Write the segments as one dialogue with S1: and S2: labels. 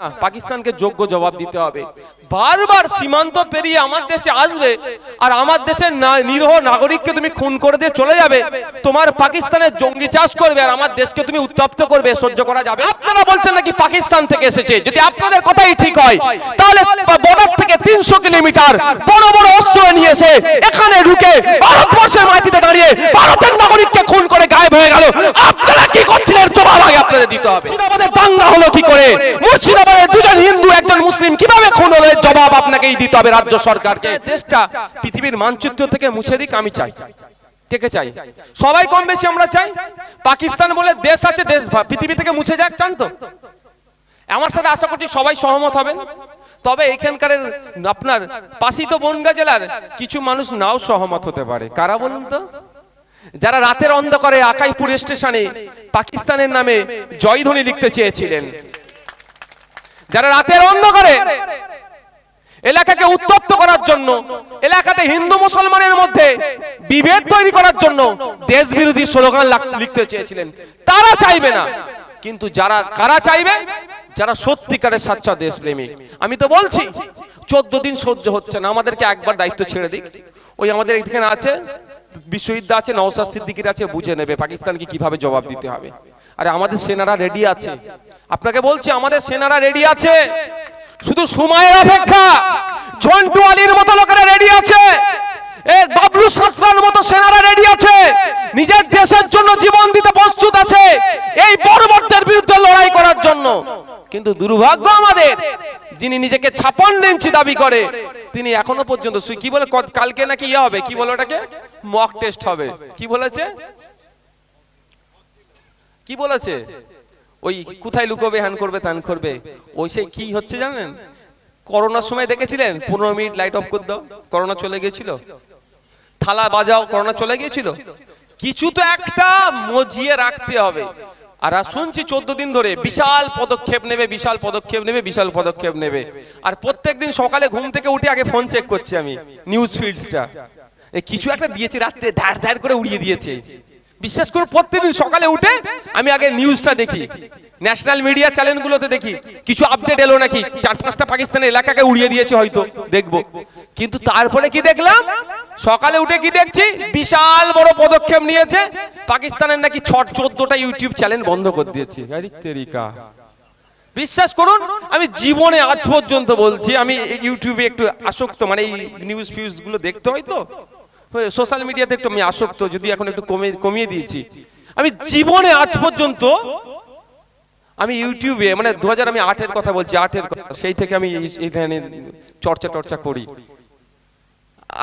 S1: পাকিস্তানকে যোগ্য জবাব দিতে হবে। বারবার সীমান্ত পেরিয়ে আমার দেশে আসবে আর আমার দেশের নিরীহ নাগরিককে তুমি খুন করে দিয়ে চলে যাবে। তোমার পাকিস্তানের জঙ্গি চাষ করবে আর আমার দেশকে তুমি উত্তপ্ত করবে, সহ্য করা যাবে। আপনারা বলছেন নাকি পাকিস্তান থেকে এসেছে? যদি আপনাদের কথাই ঠিক হয়, তাহলে বর্ডার থেকে তিনশো কিলোমিটার বড় বড় অস্ত্র নিয়ে এসে এখানে ঢুকে ভারতবর্ষের মাটিতে দাঁড়িয়ে ভারতের নাগরিককে খুন করে গায়েব হয়ে গেল। আপনারা কি করছিলেন? জবাব আগে আপনাদের দিতে হবে। দাঙ্গা হলো কি করে? মুর্শিদাবাদের দুজন হিন্দু একজন মুসলিম কীভাবে খুন হলো এর আপনাকেই দিতে হবে রাজ্য সরকারকে। দেশটা, পৃথিবীর মানচিত্র থেকে মুছে দিক, আমি চাই। চাই? সবাই কম বেশি আমরা চাই। পাকিস্তান বলে দেশ আছে, দেশ পৃথিবী থেকে মুছে যাক, চান তো। আমার সাথে আশা করছি সবাই সহমত হবেন। তবে এখানকার আপনার পাশিত বনগা জেলার কিছু মানুষ নাও সহমত হতে পারে। কারা বলুন তো? যারা রাতের অন্ধকারে আকাইপুর স্টেশনে পাকিস্তানের নামে জয়ধ্বনি লিখতে চেয়েছিলেন। যারা রাতের অন্ধকারে এলাকাকে উত্তপ্ত করার জন্য, এলাকাতে হিন্দু মুসলমানের মধ্যে বিভেদ তৈরি করার জন্য দেশ বিরোধী স্লোগান লিখতে চেয়েছিলেন। তারা চাইবে না। কিন্তু যারা, কারা চাইবে? যারা সত্যিকারের সাচ্চা দেশপ্রেমিক আমি তো বলছি, চোদ্দ দিন সহ্য হচ্ছে না। আমাদেরকে একবার দায়িত্ব ছেড়ে দিক। ওই আমাদের এখানে আছে, বিশ্বযুদ্ধ আছে নওসাদ সিদ্দিকির আছে, বুঝে নেবে পাকিস্তানকে কীভাবে জবাব দিতে হবে। আরে আমাদের সেনারা রেডি আছে। আপনাকে বলছি, আমাদের সেনারা রেডি আছে। শুধু সময়ের অপেক্ষা। ঝন্টু আলীর মতো লোকেরা রেডি আছে। বাবলু সাতরার মতো সেনারা রেডি আছে। নিজের দেশের জন্য জীবন দিতে প্রস্তুত আছে। এই বিরুদ্ধে লড়াই করার জন্য। কিন্তু দুর্ভাগ্য আমাদের, যিনি নিজেকে দাবি করে, তিনি এখনও পর্যন্ত কালকে নাকি ইয়ে হবে? কি বলে ওটাকে? মক টেস্ট হবে। কি বলেছে? কি বলেছে? ওই কোথায় লুকোবে হ্যান করবে, তান করবে। ওই সে কি হচ্ছে জানেন? করোনার সময় দেখেছিলেন? পনেরো মিনিট লাইট অফ করে দাও, করোনা চলে গিয়েছিল। থালা বাজাও, করোনা চলে গিয়েছিল। কিছু তো একটা মজিয়ে রাখতে হবে। আর শুনছি চোদ্দ দিন ধরে বিশাল পদক্ষেপ নেবে, বিশাল পদক্ষেপ নেবে, বিশাল পদক্ষেপ নেবে। আর প্রত্যেকদিন সকালে ঘুম থেকে উঠে আগে ফোন চেক করছি আমি নিউজ ফিডসটা কিছু একটা দিয়েছে, রাত্রে ধার ধার করে উড়িয়ে দিয়েছে। বিশ্বাস করুন প্রত্যেকদিন সকালে উঠে আমি আগে নিউজটা দেখি। ন্যাশনাল মিডিয়া চ্যানেলগুলোতে দেখি। কিছু আপডেট এলো নাকি? চার পাঁচটা পাকিস্তানের এলাকাকে উড়িয়ে দিয়েছে হয়তো। দেখব। কিন্তু তারপরে কি দেখলাম? সকালে উঠে কি দেখছি? বিশাল বড় পদক্ষেপ নিয়েছে। পাকিস্তানের নাকি ছট চোদ্দটা ইউটিউব চ্যানেল বন্ধ করে দিয়েছে। তেরিকা বিশ্বাস করুন, আমি জীবনে আজ পর্যন্ত বলছি, আমি ইউটিউবে একটু আসক্ত মানে এই নিউজ ফিউজগুলো দেখতে হয় তো? সোশ্যাল মিডিয়াতে একটু আমি আসক্ত, যদি এখন একটু কমে কমিয়ে দিয়েছি। আমি জীবনে আজ পর্যন্ত আমি ইউটিউবে মানে দু হাজার আমি আটের কথা বলছি, আটের কথা, সেই থেকে আমি এখানে চর্চা টর্চা করি।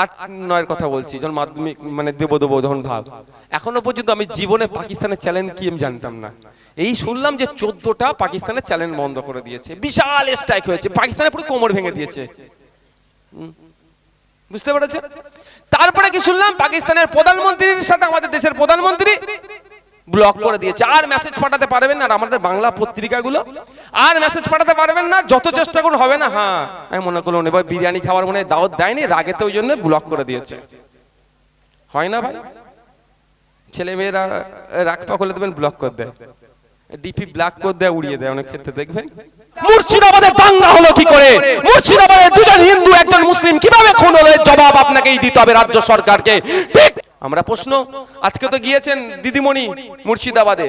S1: আট, নয়ের কথা বলছি, যখন মাধ্যমিক মানে দেবো দেবো যখন ভাব, এখনও পর্যন্ত আমি জীবনে পাকিস্তানের চ্যালেঞ্জ কি আমি জানতাম না। এই শুনলাম যে চোদ্দটা পাকিস্তানের চ্যালেঞ্জ বন্ধ করে দিয়েছে, বিশাল স্ট্রাইক হয়েছে, পাকিস্তানের পুরো কোমর ভেঙে দিয়েছে। বুঝতে পেরেছেন? তারপরে কি শুনলাম? পাকিস্তানের প্রধানমন্ত্রীর সাথে আমাদের দেশের প্রধানমন্ত্রী ব্লক করে দিয়েছে। আর মেসেজ পাঠাতে পারবেন না আর আমাদের বাংলা পত্রিকাগুলো। আর মেসেজ পাঠাতে পারবেন না, যত চেষ্টা করুন, হবে না। হ্যাঁ আমি মনে করলাম এবার বিরিয়ানি খাওয়ার মনে দাওয়াত দেয়নি, রাগেতে ওই জন্য ব্লক করে দিয়েছে। হয় না ভাই? ছেলে মেয়েরা রাগ হলে দেবেন ব্লক করে দেয়। ডিপি ব্ল্যাক করে দেয়, উড়িয়ে দেয়, অনেক ক্ষেত্রে দেখবেন। মুর্শিদাবাদের দাঙ্গা হলো কি করে? মুর্শিদাবাদের দুজন হিন্দু, একজন মুসলিম, কীভাবে খুন হলো? জবাব আপনাকেই দিতে হবে রাজ্য সরকারকে। ঠিক, আমরা প্রশ্ন, আজকে তো গিয়েছেন দিদিমণি মুর্শিদাবাদে।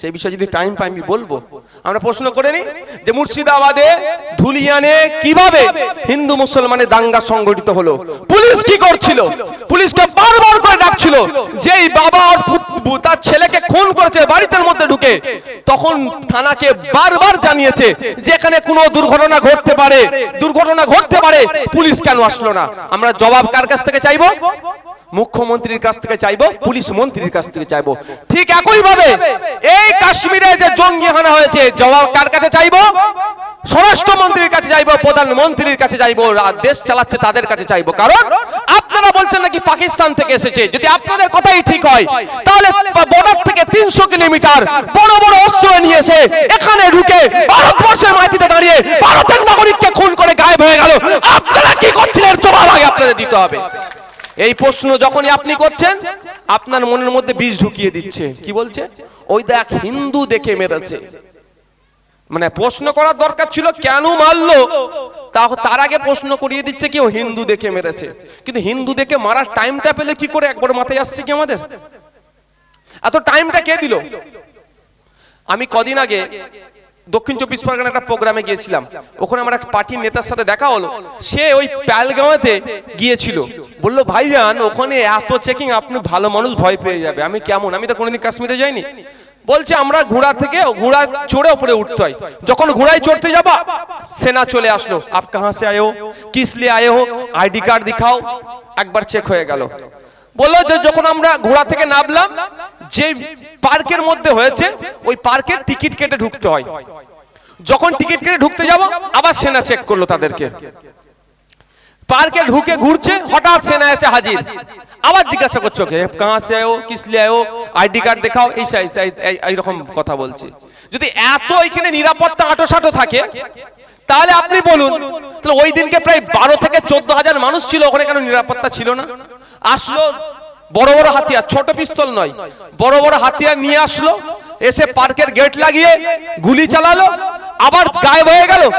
S1: সেই বিষয়ে যদি টাইম পাই আমি বলব। আমরা প্রশ্ন করে নি যে মুর্শিদাবাদে ধুলিয়ানে কীভাবে হিন্দু মুসলমানের দাঙ্গা সংগঠিত হলো? পুলিশ কি করছিল? পুলিশকে বারবার করে ডাকছিল। যেই বাবা তার ছেলেকে খুন করেছে বাড়িতে মধ্যে ঢুকে তখন থানাকে বারবার জানিয়েছে যে এখানে কোনো দুর্ঘটনা ঘটতে পারে। দুর্ঘটনা ঘটতে পারে। পুলিশ কেন আসলো না? আমরা জবাব কার কাছ থেকে চাইব? মুখ্যমন্ত্রীর কাছ থেকে চাইব পুলিশ মন্ত্রীর কাছ থেকে চাইব। ঠিক একই ভাবে এই কাশ্মীরে যে জঙ্গি হানা হয়েছে জবাব কার কাছে চাইব? স্বরাষ্ট্রমন্ত্রীর কাছে চাইব প্রধানমন্ত্রীর কাছে চাইব রা- দেশ চালাচ্ছে তাদের কাছে চাইব। কারণ আপনারা বলছেন নাকি পাকিস্তান থেকে এসেছে। যদি আপনাদের কথাই ঠিক হয় তাহলে বর্ডার থেকে তিনশো কিলোমিটার বড় বড় অস্ত্র নিয়ে এসে এখানে ঢুকে ভারতবর্ষের মাটিতে দাঁড়িয়ে ভারতের নাগরিককে খুন করে গায়েব হয়ে গেল। আপনারা কি করছিলেন? জবাব আগে আপনাদের দিতে হবে। এই প্রশ্ন যখনই আপনি করছেন, আপনার মনের মধ্যে বীজ ঢুকিয়ে দিচ্ছে। কি বলছে? ওই দেখ, হিন্দু দেখে মেরেছে। মানে প্রশ্ন করার দরকার ছিল, কেন মারলো? তা তার আগে প্রশ্ন করিয়ে দিচ্ছে কি, ও হিন্দু দেখে মেরেছে। কিন্তু হিন্দু দেখে মারার টাইমটা পেলে কি করে একবার মাথায় আসছে কি আমাদের? এত টাইমটা কে দিল? আমি কদিন আগে দক্ষিণ চব্বিশ পরগনা একটা প্রোগ্রামে গিয়েছিলাম। ওখানে আমার এক পার্টির নেতার সাথে দেখা হলো। সে ওই প্যালগাঁওতে গিয়েছিল। বলল, ভাইজান, ওখানে এত চেকিং আপনি ভালো মানুষ ভয় পেয়ে যাবে। আমি কেমন? আমি তো কোনোদিন কাশ্মীরে যাইনি। বলছে, আমরা ঘোড়া থেকে ঘোড়া চড়ে উপরে উঠতে হয়। যখন ঘোড়ায় চড়তে যাবা, সেনা চলে আসলো। আপ কাহা সে আয়ে হো? কিস লিয়ে আইডি কার্ড দিখাও। একবার চেক হয়ে গেল। বলল যে, যখন আমরা ঘোড়া থেকে নামলাম, যে পার্কের মধ্যে হয়েছে, ওই পার্কের টিকিট কেটে ঢুকতে হয়। যখন টিকিট কেটে ঢুকতে যাব, আবার সেনা চেক করল তাদেরকে। পার্কে ঢুকে ঘুরছে, হঠাৎ সেনা এসে হাজির। আবার জিজ্ঞাসা করছ কে সে আয়ো, কিস লিয়ে আয়ো? আইডি কার্ড দেখাও? এই- এইরকম কথা বলছি। যদি এত এখানে নিরাপত্তা আটোসাটো থাকে, তাহলে আপনি বলুন, তাহলে ওই দিনকে প্রায় বারো থেকে চোদ্দ হাজার মানুষ ছিল, ওখানে কেন নিরাপত্তা ছিল না? আসলো, বড় বড় হাতিয়ার, ছোট পিস্তল নয়, বড় বড় হাতিয়ার নিয়ে আসলো, এসে পার্কের গেট লাগিয়ে গুলি চালালো, আবার গায়েব হয়ে গেল।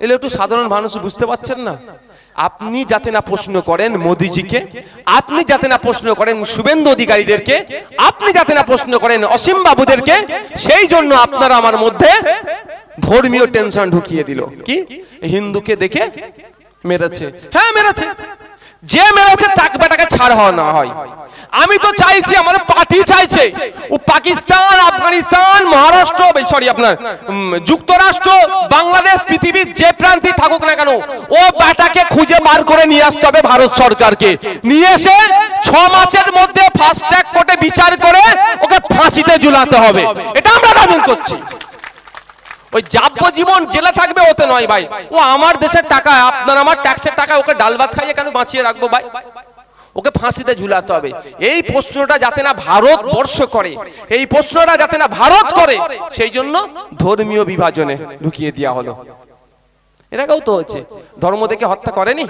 S1: এলে একটু সাধারণ মানুষ বুঝতে পারছেন না? আপনি যাতে না প্রশ্ন করেন মোদিজিকে, আপনি যাতে না প্রশ্ন করেন শুভেন্দু অধিকারীদেরকে, আপনি যাতে না প্রশ্ন করেন অসীম বাবুদেরকে, সেই জন্য আপনারা আমার মধ্যে ধর্মীয় টেনশন ঢুকিয়ে দিল। কি? হিন্দুকে দেখে মেরেছে। হ্যাঁ মেরেছে। যে মেরেছে তাক বেটাকে ছাড় হওয়া না হয়। আমি তো চাইছি, আমার পার্টি চাইছে। ও পাকিস্তান, আফগানিস্তান, মহারাষ্ট্র সরি আপনার যুক্তরাষ্ট্র, বাংলাদেশ, পৃথিবীর যে প্রান্তে থাকুক না কেন, ও বেটাকে খুঁজে বার করে নিয়ে আসতে হবে ভারত সরকারকে। নিয়ে এসে ছ মাসের মধ্যে ফাস্ট ট্র্যাক কোর্টে বিচার করে ওকে ফাঁসিতে ঝুলাতে হবে। এটা আমরা দাবি করছি। ওই যাবজ্জীবন জেলে থাকবে ওতে নয় ভাই। ও আমার দেশের টাকা আপনার আমার ট্যাক্সের টাকা ওকে ডাল ভাত খাইয়ে কেন বাঁচিয়ে রাখব ভাই? ওকে ফাঁসিতে ঝুলাতে হবে। এই প্রশ্নটা যাতে না ভারত বর্ষ করে। এই প্রশ্নটা যাতে না ভারত করে সেই জন্য ধর্মীয় বিভাজনে ঢুকিয়ে দেওয়া হলো। এটাকেও তো হচ্ছে ধর্ম দেখে হত্যা করেনি?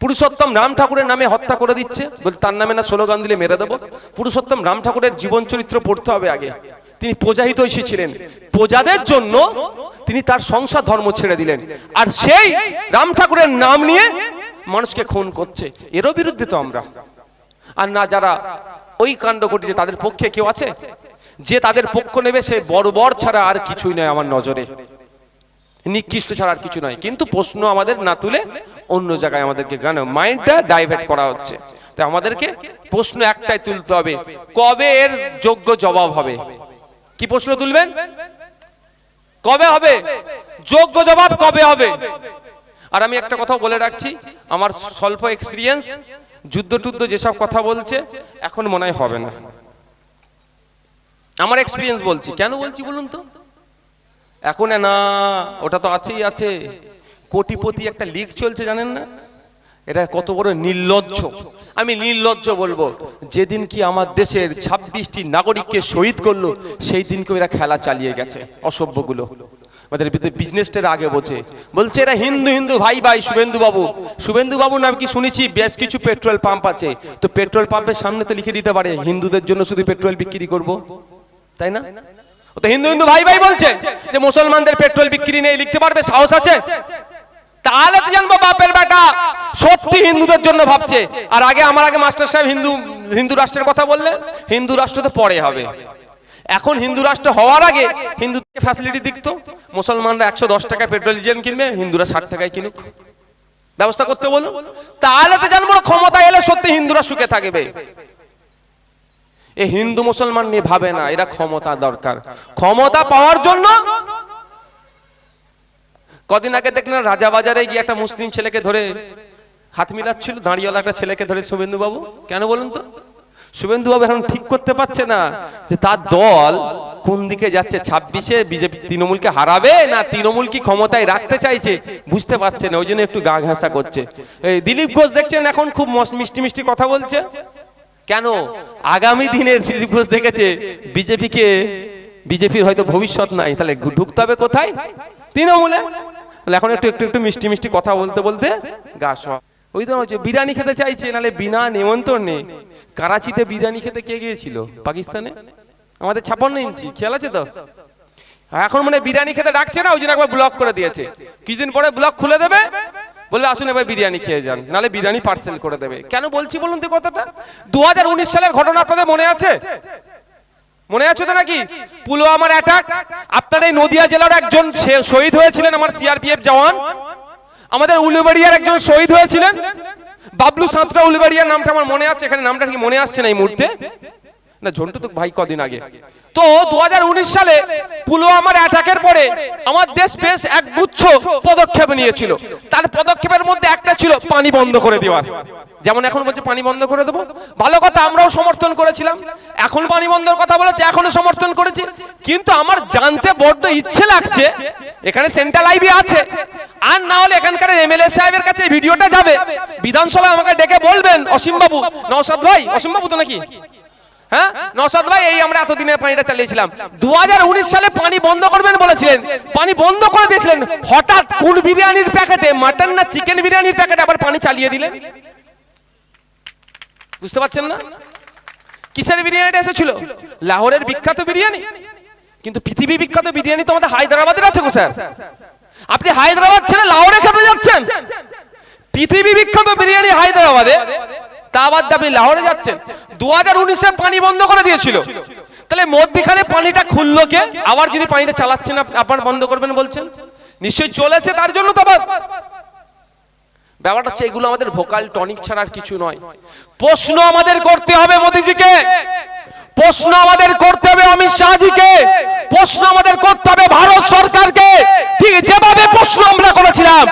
S1: পুরুষোত্তম রাম ঠাকুরের নামে হত্যা করে দিচ্ছে। বলছে তার নামে না স্লোগান দিলে মেরে দেবো। পুরুষোত্তম রাম ঠাকুরের জীবন চরিত্র পড়তে হবে আগে। তিনি প্রজাহিত ছিলেন প্রজাদের জন্য তিনি তার সংসার ধর্ম ছেড়ে দিলেন। আর সেই রাম ঠাকুরের নাম নিয়ে মানুষকে খুন করছে। এরও বিরুদ্ধে তো আমরা। আর না, যারা ওই কাণ্ড ঘটিছে, তাদের পক্ষে কেউ আছে? যে তাদের পক্ষ নেবে, সে বড় ছাড়া আর কিছুই নয় আমার নজরে। নিকৃষ্ট ছাড়া আর কিছু নয়। কিন্তু প্রশ্ন আমাদের না তুলে অন্য জায়গায় আমাদেরকে গান মাইন্ডটা ডাইভার্ট করা হচ্ছে। তাই আমাদেরকে প্রশ্ন একটাই তুলতে হবে, কবে এর যোগ্য জবাব হবে? কি প্রশ্ন তুলবেন? কবে হবে? যোগ্য জবাব কবে হবে? আর আমি একটা কথা বলে রাখছি, আমার স্বল্প এক্সপিরিয়েন্স যুদ্ধ টুদ্ধ যেসব কথা বলছে, এখন মনে হয় হবে না। আমার এক্সপিরিয়েন্স বলছি। কেন বলছি বলুন তো? এখন না, ওটা তো আছেই আছে। কোটিপতি একটা লিগ চলছে, জানেন না? এটা কত বড় নির্লজ্জ। আমি নির্লজ্জ বলব, যেদিন কি আমার দেশের ছাব্বিশটি নাগরিককে শহীদ করল, সেই দিনকে এরা খেলা চালিয়ে গেছে, অসভ্যগুলো। আমাদের বিজনেসটার আগে বোঝে। বলছে এরা হিন্দু হিন্দু, ভাই ভাই শুভেন্দু বাবু শুভেন্দু বাবু নাম কি শুনেছি? বেশ কিছু পেট্রোল পাম্প আছে। তো পেট্রোল পাম্পের সামনে তো লিখে দিতে পারে, হিন্দুদের জন্য শুধু পেট্রোল বিক্রি করব। তাই না? তো হিন্দু হিন্দু, ভাই ভাই বলছে যে মুসলমানদের পেট্রোল বিক্রি নেই, লিখতে পারবে? সাহস আছে? তাহলে তো জানব বাপের বেটা। সত্যি হিন্দুদের জন্য ভাবছে। আর আগে, আমার আগে মাস্টার সাহেব হিন্দু হিন্দু রাষ্ট্রের কথা বললে হিন্দু রাষ্ট্র তো পরে হবে। এখন হিন্দু রাষ্ট্র হওয়ার আগে হিন্দুদেরকে ফ্যাসিলিটি দিকতো। মুসলমানরা একশো দশ টাকায় পেট্রোল ডিজেল কিনবে, হিন্দুরা ষাট টাকায় কিনুক। ব্যবস্থা করতে বলুন। তাহলে তো জানব ক্ষমতা এলে সত্যি হিন্দুরা সুখে থাকবে। এ হিন্দু মুসলমান নিয়ে ভাবে না, এরা ক্ষমতা দরকার। ক্ষমতা পাওয়ার জন্য কদিন আগে দেখলেন রাজাবাজারে গিয়ে একটা মুসলিম ছেলেকে ধরে হাত মিলাচ্ছিল দাঁড়িয়েওয়ালা একটা ছেলেকে ধরে শুভেন্দু বাবু কেন বলুন তো? শুভেন্দু বাবু এখন ঠিক করতে পারছে না যে তার দল কোন দিকে যাচ্ছে, ছাব্বিশে বিজেপি তৃণমূলকে হারাবে না তৃণমূল কি ক্ষমতায় রাখতে চাইছে? বুঝতে পারছে না, ওই জন্য একটু গা ঘাসা করছে। এই দিলীপ ঘোষ দেখছেন এখন খুব মিষ্টি মিষ্টি কথা বলছে? কেন? আগামী দিনে দিলীপ ঘোষ দেখেছে বিজেপিকে, বিজেপির হয়তো ভবিষ্যৎ নাই, তাহলে ঢুকতে হবে কোথায়? তৃণমূলে। তাহলে এখন একটু একটু একটু মিষ্টি মিষ্টি কথা বলতে বলতে গা সব। ওই তো হচ্ছে বিরিয়ানি খেতে চাইছে, নালে বিনা নিমন্ত্রণে কারাচিতে বিরিয়ানি খেতে কে গিয়েছিল? পাকিস্তানে? আমাদের ছাপান্ন ইঞ্চি, খেয়াল আছে তো? এখন মানে বিরিয়ানি খেতে ডাকছে না, ওই জন্য একবার ব্লক করে দিয়েছে। কিছুদিন পরে ব্লক খুলে দেবে, বললে আসুন এবার বিরিয়ানি খেয়ে যান, নালে বিরিয়ানি পার্সেল করে দেবে। কেন বলছি বলুন তো কথাটা? দু হাজার উনিশ সালের ঘটনা আপনাদের মনে আছে? মনে আছে তো নাকি? পুলওয়ামার অ্যাটাক আপনার এই নদিয়া জেলার একজন শহীদ হয়েছিলেন, আমার সিআরপিএফ জওয়ান। আমাদের উলুবাড়িয়ার একজন শহীদ হয়েছিলেন। বাবলু সাঁতরা উলুবাড়িয়ার নামটা আমার মনে আছে, এখানে নামটা কি মনে আসছে না এই মুহূর্তে। না, ঝন্টু তো ভাই কদিন আগে। তো দু হাজার উনিশ সালে পুলওয়ামার অ্যাটাকের পরে আমার দেশ বেশ এক গুচ্ছ পদক্ষেপ নিয়েছিল। তার পদক্ষেপের মধ্যে একটা ছিল পানি বন্ধ করে দেওয়ার যেমন এখন বলছে পানি বন্ধ করে দেবো। ভালো কথা, আমরাও সমর্থন করেছিলাম। এখন পানি বন্ধের কথা বলেছে, এখনও সমর্থন করেছি। কিন্তু আমার জানতে বড্ড ইচ্ছে লাগছে, এখানে সেন্ট্রাল আইবি আছে। আর না হলে এখানকার এমএলএ সাহেবের কাছে ভিডিওটা যাবে। বিধানসভায় আমাকে ডেকে বলবেন অসীম বাবু নওশাদ ভাই অসীম বাবু তো নাকি? হ্যাঁ? নসাদ ভাই, এই আমরা এতদিনে পানিটা চালিয়েছিলাম। দুহাজার উনিশ সালে পানি বন্ধ করবেন বলেছিলেন। পানি বন্ধ করে দিয়েছিলেন। হঠাৎ কোন বিরিয়ানির প্যাকেটে, মাটন না চিকেন বিরিয়ানির প্যাকেটে আবার পানি চালিয়ে দিলেন? বুঝতে পারছেন না? কিসের বিরিয়ানিটা এসেছিল? লাহোরের বিখ্যাত বিরিয়ানি। কিন্তু পৃথিবী বিখ্যাত বিরিয়ানি তো আমাদের হায়দ্রাবাদের আছে গো স্যার। আপনি হায়দ্রাবাদ ছেড়ে লাহোরে খেতে যাচ্ছেন? পৃথিবী বিখ্যাত বিরিয়ানি হায়দ্রাবাদে। তা বাদ লাহোরে যাচ্ছেন। দু হাজার উনিশে পানি বন্ধ করে দিয়েছিল। তাহলে মধ্যিখানে পানিটা খুললো কে? আবার যদি পানিটা চালাচ্ছেন বন্ধ করবেন বলছেন? নিশ্চয়ই চলেছে তার জন্য ব্যাপারটা হচ্ছে এগুলো আমাদের ভোকাল টনিক ছাড়া আর কিছু নয়। প্রশ্ন আমাদের করতে হবে মোদিজিকে। প্রশ্ন আমাদের করতে হবে অমিত শাহজিকে। প্রশ্ন আমাদের করতে হবে ভারত সরকারকে। ঠিক যেভাবে প্রশ্ন আমরা করেছিলাম।